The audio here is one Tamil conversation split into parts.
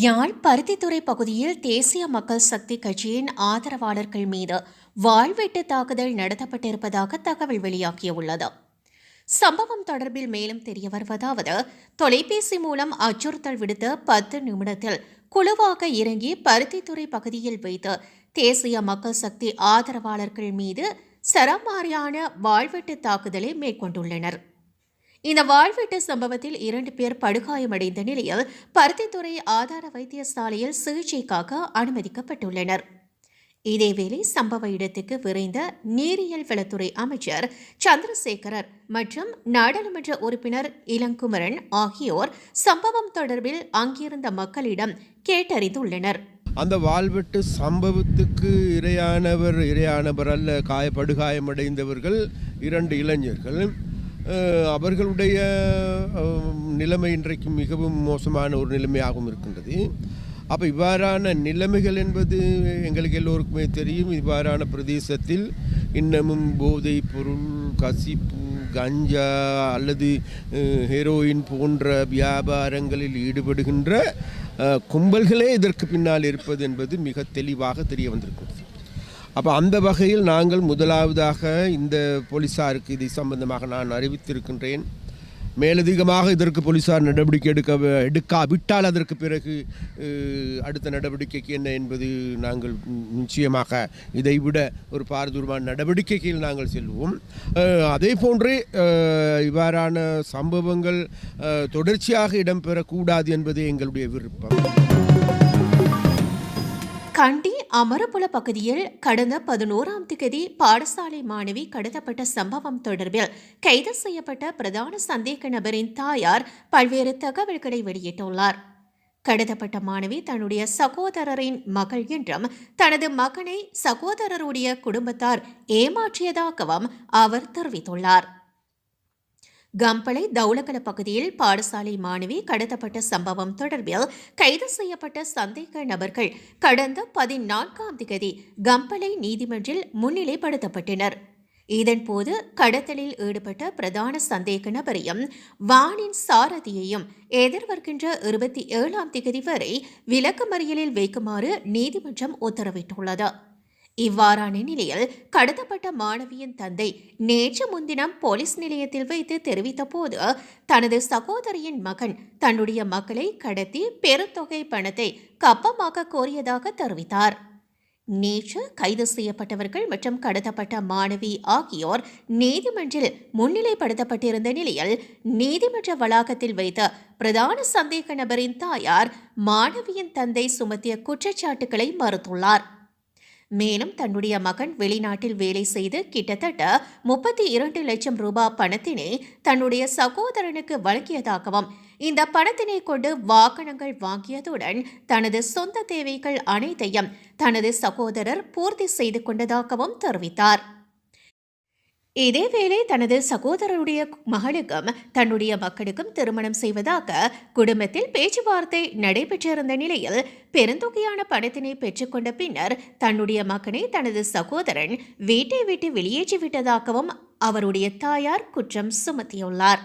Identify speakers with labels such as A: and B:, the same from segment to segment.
A: யாழ் பருத்தித்துறை பகுதியில் தேசிய மக்கள் சக்தி கட்சியின் ஆதரவாளர்கள் மீது வாழ்வெட்டு தாக்குதல் நடத்தப்பட்டிருப்பதாக தகவல் வெளியாகியுள்ளது. சம்பவம் தொடர்பில் மேலும் தெரிய வருவதாவது தொலைபேசி மூலம் அச்சுறுத்தல் விடுத்த பத்து நிமிடத்தில் குழுவாக இறங்கி பருத்தித்துறை பகுதியில் வைத்து தேசிய மக்கள் சக்தி ஆதரவாளர்கள் மீது சரமாரியான வாழ்வெட்டு தாக்குதலை மேற்கொண்டுள்ளனர். இந்த வாழ்வெட்டு சம்பவத்தில் இரண்டு பேர் படுகாயமடைந்த நிலையில் பருத்தித்துறை ஆதார வைத்தியசாலையில் சிகிச்சைக்காக அனுமதிக்கப்பட்டுள்ளனர். இதேவேளை சம்பவ இடத்துக்கு விரைந்த நீரியல் வளத்துறை அமைச்சர் சந்திரசேகரர் மற்றும் நாடாளுமன்ற உறுப்பினர் இளங்குமரன் ஆகியோர் சம்பவம் தொடர்பில் அங்கிருந்த மக்களிடம் கேட்டறிந்துள்ளனர்.
B: அந்த வாழ்வெட்டு சம்பவத்துக்கு இரையானவர் இரையானவர் அல்ல காய படுகாயமடைந்தவர்கள் இரண்டு இளைஞர்கள். அவர்களுடைய நிலைமை இன்றைக்கு மிகவும் மோசமான ஒரு நிலைமையாகவும் இருக்கின்றது. அப்போ இவ்வாறான நிலைமைகள் என்பது எங்களுக்கு எல்லோருக்குமே தெரியும். இவ்வாறான பிரதேசத்தில் இன்னமும் போதை பொருள் கசிப்பு கஞ்சா அல்லது ஹீரோயின் ஹெரோயின் போன்ற வியாபாரங்களில் ஈடுபடுகின்ற கும்பல்களே இதற்கு பின்னால் இருப்பது என்பது மிக தெளிவாக தெரிய வந்திருக்கிறது. அப்போ அந்த வகையில் நாங்கள் முதலாவதாக இந்த போலீஸாருக்கு இது சம்பந்தமாக நான் அறிவித்திருக்கின்றேன். மேலதிகமாக இதற்கு போலீசார் நடவடிக்கை எடுக்க எடுக்காவிட்டால் அதற்கு பிறகு அடுத்த நடவடிக்கைக்கு என்ன என்பது நாங்கள் நிச்சயமாக இதைவிட ஒரு பாரதூரமான நடவடிக்கைகள் நாங்கள் செல்வோம். அதே போன்றே இவ்வாறான சம்பவங்கள் தொடர்ச்சியாக இடம்பெறக்கூடாது என்பதே எங்களுடைய விருப்பம்.
A: கண்டி அமரபுல பகுதியில் கடந்த பதினோராம் திகதி பாடசாலை மாணவி கடத்தப்பட்ட சம்பவம் தொடர்பில் கைது செய்யப்பட்ட பிரதான சந்தேக நபரின் தாயார் பல்வேறு தகவல்களை வெளியிட்டுள்ளார். கடத்தப்பட்ட மாணவி தன்னுடைய சகோதரரின் மகள் என்றும் தனது மகனை சகோதரருடைய குடும்பத்தார் ஏமாற்றியதாகவும் அவர் தெரிவித்துள்ளார். கம்பளை தௌலகல பகுதியில் பாடசாலை மாணவி கடத்தப்பட்ட சம்பவம் தொடர்பில் கைது செய்யப்பட்ட சந்தேக நபர்கள் கடந்த பதினான்காம் திகதி கம்பளை நீதிமன்றில் முன்னிலைப்படுத்தப்பட்டனர். இதன்போது கடத்தலில் ஈடுபட்ட பிரதான சந்தேக நபரையும் வானின் சாரதியையும் எதிர்வருகின்ற இருபத்தி ஏழாம் திகதி வரை விளக்கமறியலில் வைக்குமாறு நீதிமன்றம் உத்தரவிட்டுள்ளது. இவ்வாறான நிலையில் கடத்தப்பட்ட மாணவியின் தந்தை நேற்று முன்தினம் போலீஸ் நிலையத்தில் வைத்து தெரிவித்த போது தனது சகோதரியின் மகன் தன்னுடைய மகளை கடத்தி பெருந்தொகை பணத்தை கப்பமாக கோரியதாக தெரிவித்தார். நேற்று கைது செய்யப்பட்டவர்கள் மற்றும் கடத்தப்பட்ட மாணவி ஆகியோர் நீதிமன்றில் முன்னிலைப்படுத்தப்பட்டிருந்த நிலையில் நீதிமன்ற வளாகத்தில் வைத்த பிரதான சந்தேக நபரின் தாயார் மாணவியின் தந்தை சுமத்திய குற்றச்சாட்டுகளை மறுத்துள்ளார். மேலும் தன்னுடைய மகன் வெளிநாட்டில் வேலை செய்து கிட்டத்தட்ட முப்பத்தி இரண்டு லட்சம் ரூபாய் பணத்தினை தன்னுடைய சகோதரனுக்கு வழங்கியதாகவும் இந்த பணத்தினை கொண்டு வாகனங்கள் வாங்கியதுடன் தனது சொந்த தேவைகள் அனைத்தையும் தனது சகோதரர் பூர்த்தி செய்து கொண்டதாகவும் தெரிவித்தார். இதேவேளை தனது சகோதரருடைய மகளுக்கும் தன்னுடைய மக்களுக்கும் திருமணம் செய்வதாக குடும்பத்தில் பேச்சுவார்த்தை நடைபெற்றிருந்த நிலையில் பெருந்தொகையான பணத்தினை பெற்றுக்கொண்ட பின்னர் தன்னுடைய மகனை தனது சகோதரன் வீட்டை விட்டு வெளியேற்றிவிட்டதாகவும் அவருடைய தாயார் குற்றம் சுமத்தியுள்ளார்.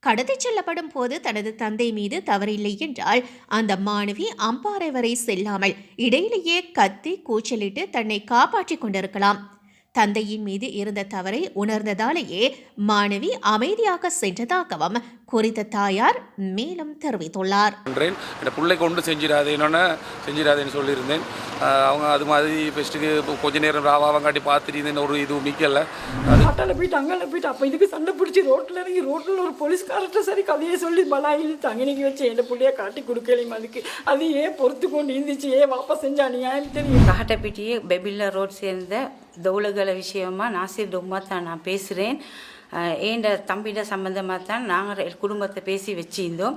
A: கடத்திச் செல்லப்படும் போது தனது தந்தை மீது தவறில்லை என்றால் அந்த மாணவி அம்பாறை வரை செல்லாமல் இடையிலேயே கத்தி கூச்சலிட்டு தன்னை காப்பாற்றிக் கொண்டிருக்கலாம். தந்தையின் மீது இருந்த தவறை உணர்ந்ததாலேயே மாணவி அமைதியாக சென்றதாகவும் குறித்த தாயார் மேலும் தெரிவித்துள்ளார்.
C: என்றேன். இந்த பிள்ளைக்கு ஒன்றும் செஞ்சிடாதேன்னு செஞ்சிடாதேன்னு சொல்லியிருந்தேன். அவங்க அது மாதிரி ஃபெஸ்ட்டுக்கு கொஞ்ச நேரம் ராவாவங்காட்டி பார்த்துட்டு இருந்தேன் ஒரு இது நிற்கல அது
D: ஆட்டால போயிட்டு அங்கால போயிட்டு அப்போ இதுக்கு சண்டை பிடிச்சி ரோட்டில் இறங்கி ரோட்டில் ஒரு போலீஸ்காரர்கிட்ட சரி கதையை சொல்லி பலாயில் தங்கினிக்கு வச்சு என் பிள்ளைய காட்டி கொடுக்கலையும் அதுக்கு அது ஏன் பொறுத்து கொண்டு இருந்துச்சு? ஏன் வாப்பா செஞ்சா நியாயம் தெரியும்.
E: கஹட்டப்பிட்டி பெபில்லா ரோட் சேர்ந்த தௌலகல விஷயமா நாசிர் டொம்மா தான் நான் பேசுகிறேன் ஏண்ட தம்பிட சம்மந்தமாக தான் நாங்கள் குடும்பத்தை பேசி வச்சிருந்தோம்.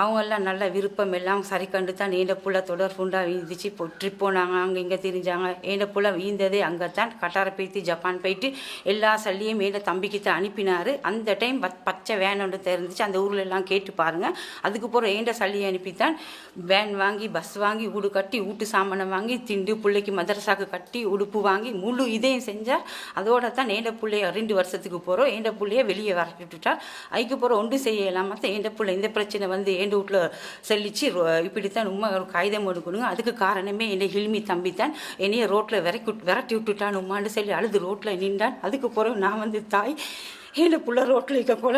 E: அவங்கெல்லாம் நல்ல விருப்பம் எல்லாம் சரி கண்டு தான் ஏண்ட புள்ள தொடர்புண்டா வீந்துச்சு இப்போ ட்ரிப் போனாங்க அங்கே இங்கே தெரிஞ்சாங்க. ஏண்ட புள்ள வீந்ததே அங்கே தான் கட்டார போய்த்து ஜப்பான் போயிட்டு எல்லா சல்லியும் ஏண்ட தம்பிக்கு தான் அனுப்பினார். அந்த டைம் பத் பச்சை வேன் ஒன்று தெரிஞ்சிச்சு. அந்த ஊரில் எல்லாம் கேட்டு பாருங்கள் அதுக்கு போகிற ஏண்ட சல்லியை அனுப்பித்தான். வேன் வாங்கி பஸ் வாங்கி வீடு கட்டி வீட்டு சாமானை வாங்கி திண்டு பிள்ளைக்கு மதரசாக்கு கட்டி உடுப்பு வாங்கி முழு இதையும் செஞ்சால் அதோட தான் ஏண்ட பிள்ளைய ரெண்டு வருஷத்துக்கு போகிறோம் ஏண்ட பிள்ளைய வெளியே வரட்டி விட்டுட்டார் அதுக்கு ஒன்றும் செய்ய இல்லாமல் ஏண்டப்புள்ள பிள்ளை இந்த பிரச்சனை வந்து ஏண்ட வீட்டில் செல்லிச்சு. இப்படித்தான் உமா ஒரு காகிதம் எடுக்கணுங்க அதுக்கு காரணமே என்னை ஹில்மி தம்பி தான். என்னைய ரோட்டில் விரக்கி விரட்டி விட்டுட்டான். உமான்னு சொல்லி அழுது ரோட்டில் நின்றான். அதுக்கு பிறகு நான் வந்து தாய். என் புள்ள ரோட்டில் இருக்க போல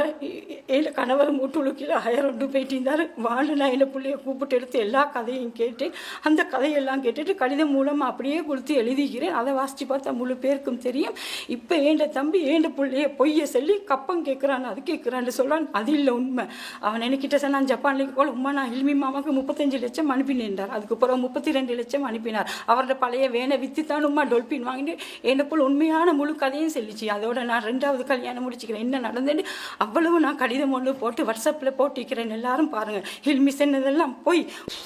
E: என் கணவர் மூட்டுழுக்கில் ஹயர் ஒன்று போயிட்டு இருந்தார் வாழ்ந்து நான் என் பிள்ளைய கூப்பிட்டு எடுத்து எல்லா கதையும் கேட்டு அந்த கதையெல்லாம் கேட்டுட்டு கடிதம் மூலமாக அப்படியே கொடுத்து எழுதிக்கிறேன் அதை வாசித்து பார்த்தா முழு பேருக்கும் தெரியும். இப்போ ஏண்ட தம்பி ஏண்ட பிள்ளைய பொய்யை சொல்லி கப்பம் கேட்குறான் அது கேட்குறான்னு சொல்கிறான் அது இல்லை உண்மை. அவன் என்கிட்ட நான் ஜப்பான்லேக்கு போல உமா நான் இல்மி மாமாவுக்கு முப்பத்தஞ்சு லட்சம் அனுப்பினேன்றார். அதுக்கு பிறகு முப்பத்தி ரெண்டு லட்சம் அனுப்பினார். அவரோட பழைய வேனை வித்து தான் உமா டொல்பின் வாங்கிட்டு ஏண்ட புள்ள உண்மையான முழு கதையும் சொல்லிச்சு. அதோட நான் ரெண்டாவது கல்யாணம் வச்சுக்கிறேன் என்ன நடந்தேன்னு அவ்வளவு நான் கடிதம் ஒன்று போட்டு வாட்ஸ்அப்பில் போட்டிக்கிறேன் எல்லாரும் பாருங்கள் ஹில்மி சென்னதெல்லாம் போய்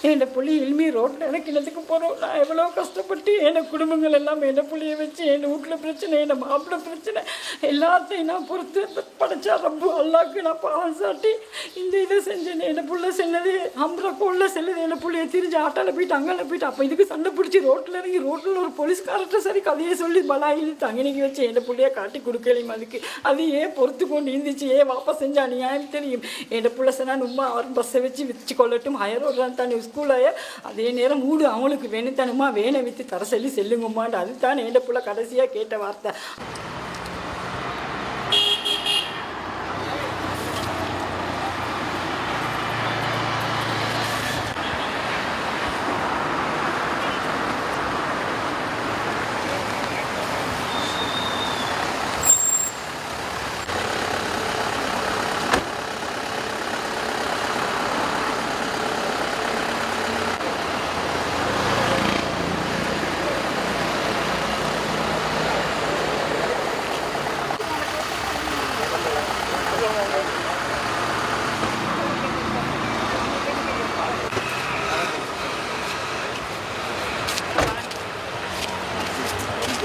E: என் புள்ளி ஹில்மி ரோட்டில் இறக்கினதுக்கு போகிறோம் நான் எவ்வளோ கஷ்டப்பட்டு என்னோட குடும்பங்கள் எல்லாம் என் புள்ளியை வச்சு என் வீட்டில் பிரச்சனை என் மாப்பிள்ள பிரச்சனை எல்லாத்தையும் நான் பொறுத்து படைச்சா ரொம்ப அல்லாக்கு நான் பாவம் சாட்டி இந்த இதை செஞ்சேன். என் புள்ள சென்னது அம்பரக்குள்ள செல்லுது. என் புள்ளைய திரிஞ்சு ஆட்டால போயிட்டு அங்கே போயிட்டு அப்போ இதுக்கு சண்டை பிடிச்சி ரோட்டில் இறங்கி ரோட்டில் ஒரு போலீஸ்காரர்கிட்ட சரி கதையை சொல்லி பலாயில் தங்கினிக்கு வச்சு என் புள்ளைய காட்டி கொடுக்கலையும் அதுக்கு. அது ஏன் பொறுத்து கொண்டு இருந்துச்சு ஏன் வாப்பா செஞ்சா நியாயம் தெரியும்? என் பிள்ளை சொன்னா உமா அவர் பஸ்ஸை வச்சு விற்று கொள்ளட்டும். ஹையர் விடுறான் தானே ஸ்கூல் அதே நேரம் மூடு அவங்களுக்கு வேணும் தானுமா வேணை விற்று தர சொல்லி செல்லுங்கம்மாண்டு அதுதான் என் பிள்ளை கடைசியாக கேட்ட வார்த்தை.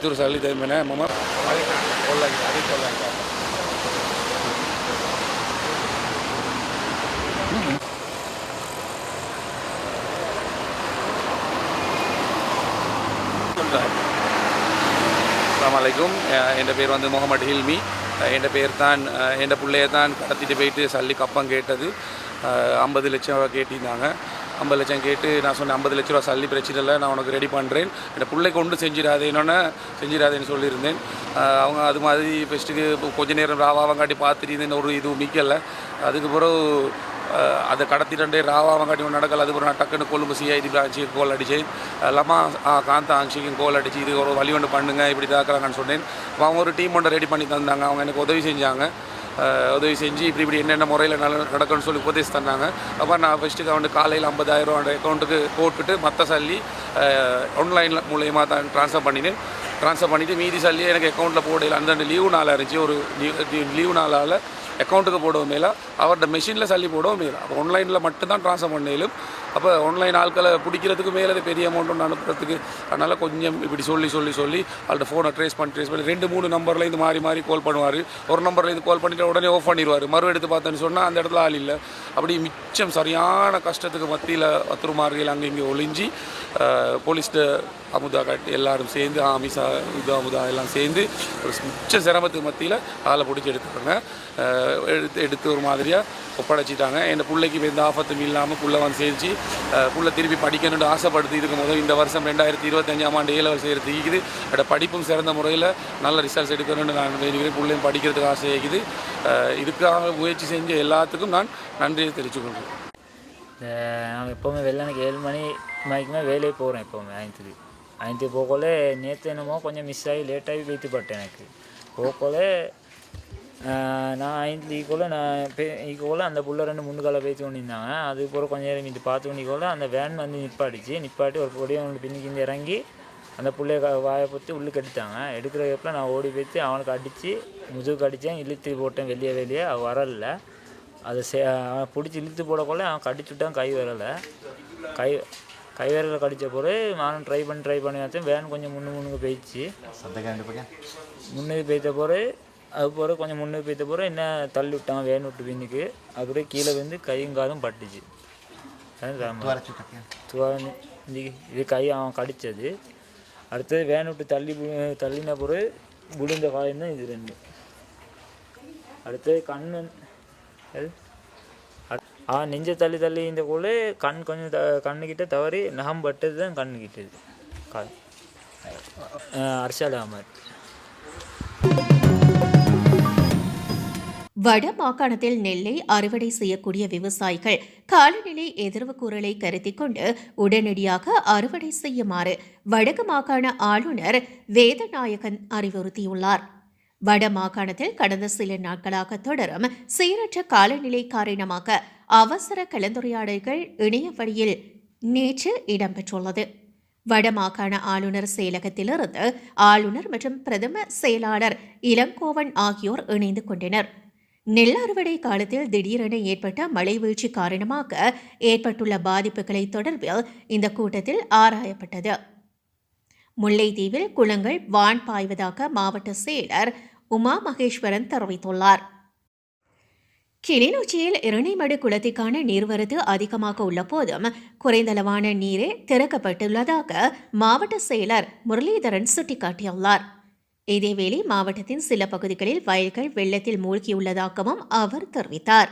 C: ඉතුරු සල්ලි දෙන්න නෑ මම කොල්ලගේ හරි කොල්ලගේ அஸ்ஸலாமு அலைக்கும் அஹ் என் பேர் வந்து முகமது ஹில்மி அஹ் என் பேர் தான் அஹ் என் பிள்ளைய தான் கடத்திட்டு போயிட்டு சல்லி கப்பம் கேட்டது ஐம்பது லட்சம் ரூபா கேட்டிருந்தாங்க ஐம்பது லட்சம் கேட்டு நான் சொன்னேன் ஐம்பது லட்ச ரூபா சல்லி பிரச்சனை இல்லை நான் உனக்கு ரெடி பண்ணுறேன் என் பிள்ளைக்கு கொண்டு என்னென்ன செஞ்சிடாதேன்னு சொல்லியிருந்தேன். அவங்க அது மாதிரி ஃபஸ்ட்டுக்கு கொஞ்ச நேரம் ராவாவங்காட்டி பார்த்துட்டு ஒரு இது நிற்கலை அதுக்கு பிறகு அதை கடத்திட்டே ராவாவங்காட்டி ஒன்று நடக்கல. அதுக்கப்புறம் நான் டக்குன்னு கொழும்பு சிஐடி பிரான்ச்சுக்கு கோல் அடித்தேன். எல்லாமா காந்தா ஆங்ஷிக்கும் கோல் அடிச்சு இது ஒரு வழி ஒன்று பண்ணுங்க இப்படி தாக்குறாங்கன்னு சொன்னேன். அவங்க ஒரு டீம் ஒன்று ரெடி பண்ணி தந்தாங்க. அவங்க எனக்கு உதவி செஞ்சாங்க. உதவி செஞ்சு இப்படி இப்படி என்னென்ன முறையில் நல்ல நடக்கும்னு சொல்லி உபதேசம் தந்தாங்க. அப்போ நான் ஃபஸ்ட்டுக்கு அவனுக்கு காலையில் ஐம்பதாயிரம் அந்த அக்கௌண்ட்டுக்கு போட்டுட்டு மற்ற சல்லி ஆன்லைனில் மூலயமா தான் ட்ரான்ஸ்ஃபர் பண்ணினேன். ட்ரான்ஸ்ஃபர் பண்ணிவிட்டு மீதி சல்லி எனக்கு அக்கௌண்ட்டில் போடையில் அந்த லீவு நாளாக இருந்துச்சு. ஒரு லீவு நாளால் அக்கௌண்ட்டுக்கு போடவும் மேலே அவர்கிட்ட மெஷினில் சல்லி போடவும் மேலே அப்போ ஆன்லைனில் மட்டும்தான் ட்ரான்ஸ்ஃபர் பண்ணலும் அப்போ ஆன்லைன் ஆட்களை பிடிக்கிறதுக்கு மேலே அது பெரிய அமௌண்ட் ஒன்று அனுப்புறதுக்கு. அதனால் கொஞ்சம் இப்படி சொல்லி சொல்லி சொல்லி அவள்கிட்ட ஃபோனை ட்ரேஸ் பண்ணி ட்ரேஸ் பண்ணி ரெண்டு மூணு நம்பரில் இது மாறி மாறி கால் பண்ணுவார். ஒரு நம்பரில் இது கால் பண்ணிட்டு உடனே ஆஃப் பண்ணிடுவார். மறு எடுத்து பார்த்தேன்னு சொன்னால் அந்த இடத்துல ஆள் இல்லை. அப்படி மிச்சம் சரியான கஷ்டத்துக்கு மத்தியில் பத்துருமார்கள் அங்கே இங்கே ஒளிஞ்சு அஹ், அமுதா கட்டி எல்லாரும் சேர்ந்து ஆமிசா இது அமுதா எல்லாம் சேர்ந்து ஒரு மிச்ச சிரமத்துக்கு மத்தியில் ஆளை பிடிச்சி எடுத்துக்கிறாங்க எடுத்து எடுத்து ஒரு மாதிரியாக ஒப்படைச்சிட்டாங்க. என் பிள்ளைக்கு எந்த ஆபத்தும் இல்லாமல் புள்ள வந்து சேர்ந்து புள்ள திருப்பி படிக்கணும்னு ஆசைப்படுத்தி இருக்கும் போது இந்த வருஷம் ரெண்டாயிரத்தி இருபத்தஞ்சாம் ஆண்டு ஏழு வருஷம் இருக்குது என்னோட படிப்பும் சிறந்த முறையில் நல்ல ரிசல்ட்ஸ் எடுக்கணும்னு நான் வேணுகிறேன் பிள்ளையும் படிக்கிறதுக்கு ஆசை இருக்குது இதுக்காக முயற்சி செஞ்ச எல்லாத்துக்கும் நான் நன்றியை தெரிவிச்சுக்கொள்கிறேன்
F: நான் எப்போவுமே வெளில எனக்கு ஏழு மணி மணிக்குமே வேலையே போகிறேன் எப்போவுமே ஐந்துக்கு அனைத்து போகல நேற்று என்னமோ கொஞ்சம் மிஸ் ஆகி லேட்டாகி வைத்துப்பட்டேன் எனக்கு. போகல நான் ஐந்து ஈக்குவல நான் பே ஈக்குவல அந்த புள்ள ரெண்டு முன்னுக்கால பேசி கொண்டிருந்தாங்க. அது போகிற கொஞ்சம் நேரம் இது பார்த்து கொண்டிக்கோல அந்த வேன் வந்து நிப்பாடிச்சு நிப்பாட்டி ஒரு பொடியை அவனுக்கு பின்னிக்கிந்து இறங்கி அந்த பிள்ளைய வாயை பொத்தி உள்ளுக்கு எடுத்தாங்க எடுக்கிற கேப்பில் நான் ஓடி போய்த்து அவனுக்கு அடித்து முதுகுக்கு அடித்தேன் இழுத்து போட்டேன் வெளியே வெளியே. அவன் வரல. அதை சே அவன் பிடிச்சி இழுத்து போடக்குள்ள அவன் கடிச்சு விட்டான் கை வரலை. கை கை விரல கடித்த பிறகு நானும் ட்ரை பண்ணி ட்ரை பண்ணி பார்த்தேன். வேன் கொஞ்சம் முன்னு முன்னுக்கு போயிடுச்சு. முன்னுக்கு போய்த்த பிறகு அது பிறகு கொஞ்சம் முன்னுக்கு போய்த்த பிறகு என்ன தள்ளி விட்டான் வேன் விட்டு பின்னுக்கு அப்படியே கீழே வந்து கையும் காலும் பட்டுச்சு. இது கை அவன் கடித்தது அடுத்தது வேன் விட்டு தள்ளி தள்ளின பிறகு விழுந்த காயம் தான் இது ரெண்டு. அடுத்தது கண்? அட்- ஆ நெஞ்ச தள்ளி தள்ளி இந்த கூட கண் கொஞ்சம் த கண்ணுக்கிட்ட தவறி நகம் பட்டது தான் கண்ணுக்கிட்டது. கால். அரசாலை அமர்
A: வட மாகாணத்தில் நெல்லை அறுவடை செய்யக்கூடிய விவசாயிகள் காலநிலை எதிர்வு கூறலை கருத்தில் கொண்டு உடனடியாக அறுவடை செய்யுமாறு வடக்கு மாகாண ஆளுநர் வேதநாயகன் அறிவுறுத்தியுள்ளார். வட மாகாணத்தில் கடந்த சில நாட்களாக தொடரும் சீரற்ற காலநிலை காரணமாக அவசர கலந்துரையாடல்கள் இணைய வழியில் நேற்று இடம்பெற்றுள்ளது. வடமாகாண ஆளுநர் செயலகத்திலிருந்து ஆளுநர் மற்றும் பிரதம செயலாளர் இளங்கோவன் ஆகியோர் இணைந்து கொண்டனர். நெல் அறுவடை காலத்தில் திடீரென ஏற்பட்ட மழை வீழ்ச்சி காரணமாக ஏற்பட்டுள்ள பாதிப்புகளை தொடர்பில் இந்த கூட்டத்தில் ஆராயப்பட்டது. முல்லைத்தீவில் குளங்கள் வான் பாய்வதாக மாவட்ட செயலர் உமா மகேஸ்வரன் தெரிவித்துள்ளார். கிளிநொச்சியில் இரணைமடு குளத்திற்கான நீர்வரத்து அதிகமாக உள்ள போதும் குறைந்தளவான நீரே திறக்கப்பட்டுள்ளதாக மாவட்ட செயலர் முரளிதரன் சுட்டிக்காட்டியுள்ளார். இதேவேளை மாவட்டத்தின் சில பகுதிகளில் வயல்கள் வெள்ளத்தில் மூழ்கியுள்ளதாகவும் அவர் தெரிவித்தார்.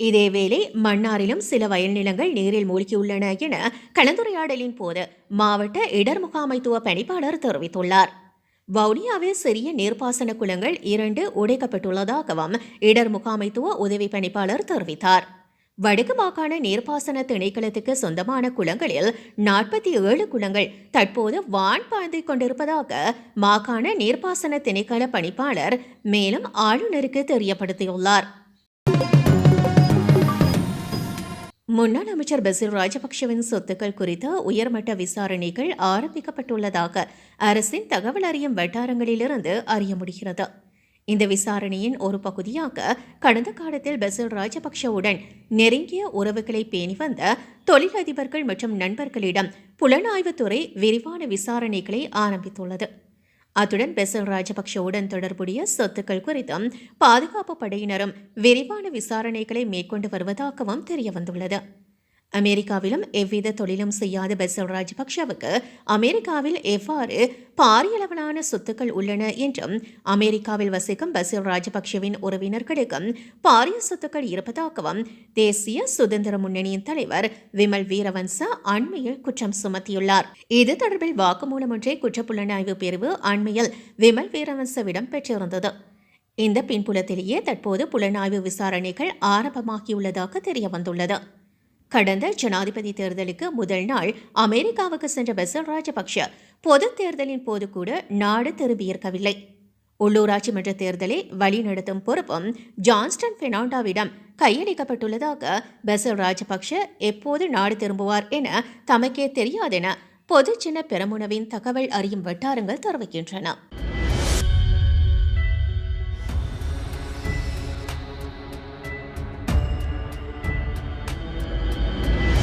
A: இதேவேளை மன்னாரிலும் சில வயல் நிலங்கள் நீரில் மூழ்கியுள்ளன என கலந்துரையாடலின் போது மாவட்ட இடர் முகாமைத்துவ பணிப்பாளர் தெரிவித்துள்ளார். வவுனியாவில் சிறிய நீர்ப்பாசன குளங்கள் இரண்டு உடைக்கப்பட்டுள்ளதாகவும் இடர் முகாமைத்துவ உதவி பணிப்பாளர் தெரிவித்தார். வடக்கு மாகாண நீர்ப்பாசன திணைக்களத்துக்கு சொந்தமான குளங்களில் நாற்பத்தி ஏழு குளங்கள் தற்போது வான் பாய்ந்து கொண்டிருப்பதாக மாகாண நீர்ப்பாசன திணைக்கள பணிப்பாளர் மேலும் ஆளுநருக்கு தெரியப்படுத்தியுள்ளார். முன்னாள் அமைச்சர் பசில் ராஜபக்ஷவின் சொத்துக்கள் குறித்த உயர்மட்ட விசாரணைகள் ஆரம்பிக்கப்பட்டுள்ளதாக அரசின் தகவல் அறியும் வட்டாரங்களிலிருந்து அறிய முடிகிறது. இந்த விசாரணையின் ஒரு பகுதியாக கடந்த காலத்தில் பெசல் ராஜபக்ஷவுடன் நெருங்கிய உறவுகளை பேணி வந்த தொழிலதிபர்கள் மற்றும் நண்பர்களிடம் புலனாய்வுத்துறை விரிவான விசாரணைகளை ஆரம்பித்துள்ளது. அத்துடன் பெசல் ராஜபக்ஷவுடன் தொடர்புடைய சொத்துக்கள் குறித்தும் பாதுகாப்பு படையினரும் விரிவான விசாரணைகளை மேற்கொண்டு வருவதாகவும் தெரியவந்துள்ளது. அமெரிக்காவிலும் எவ்வித தொழிலும் செய்யாத பெசல் ராஜபக்ஷவுக்கு அமெரிக்காவில் எவ்வாறு பாரியளவிலான சொத்துக்கள் உள்ளன என்றும் அமெரிக்காவில் வசிக்கும் பசில் ராஜபக்ஷவின் உறவினர்களுக்கும் பாரிய சொத்துக்கள் இருப்பதாகவும் தேசிய சுதந்திர முன்னணியின் தலைவர் விமல் வீரவன்ச அண்மையில் குற்றம் சுமத்தியுள்ளார். இது தொடர்பில் வாக்குமூலம் ஒன்றை குற்றப்புலனாய்வு பிரிவு அண்மையில் விமல் வீரவன்சவிடம் பெற்றிருந்தது. இந்த பின்புலத்திலேயே தற்போது புலனாய்வு விசாரணைகள் ஆரம்பமாகியுள்ளதாக தெரியவந்துள்ளது. கடந்த ஜனாதிபதி தேர்தலுக்கு முதல் நாள் அமெரிக்காவுக்கு சென்ற பெசல் ராஜபக்ஷ பொது தேர்தலின் போது கூட நாடு திரும்பியிருக்கவில்லை உள்ளூராட்சி மன்ற தேர்தலை வழிநடத்தும் பொறுப்பும் ஜான்ஸ்டன் பெர்னாண்டாவிடம் கையளிக்கப்பட்டுள்ளதாக பெசல் ராஜபக்ஷ எப்போது நாடு திரும்புவார் என தமக்கே தெரியாதென பொதுச்சின்ன பெரமுனவின் தகவல் அறியும் வட்டாரங்கள் தெரிவிக்கின்றன.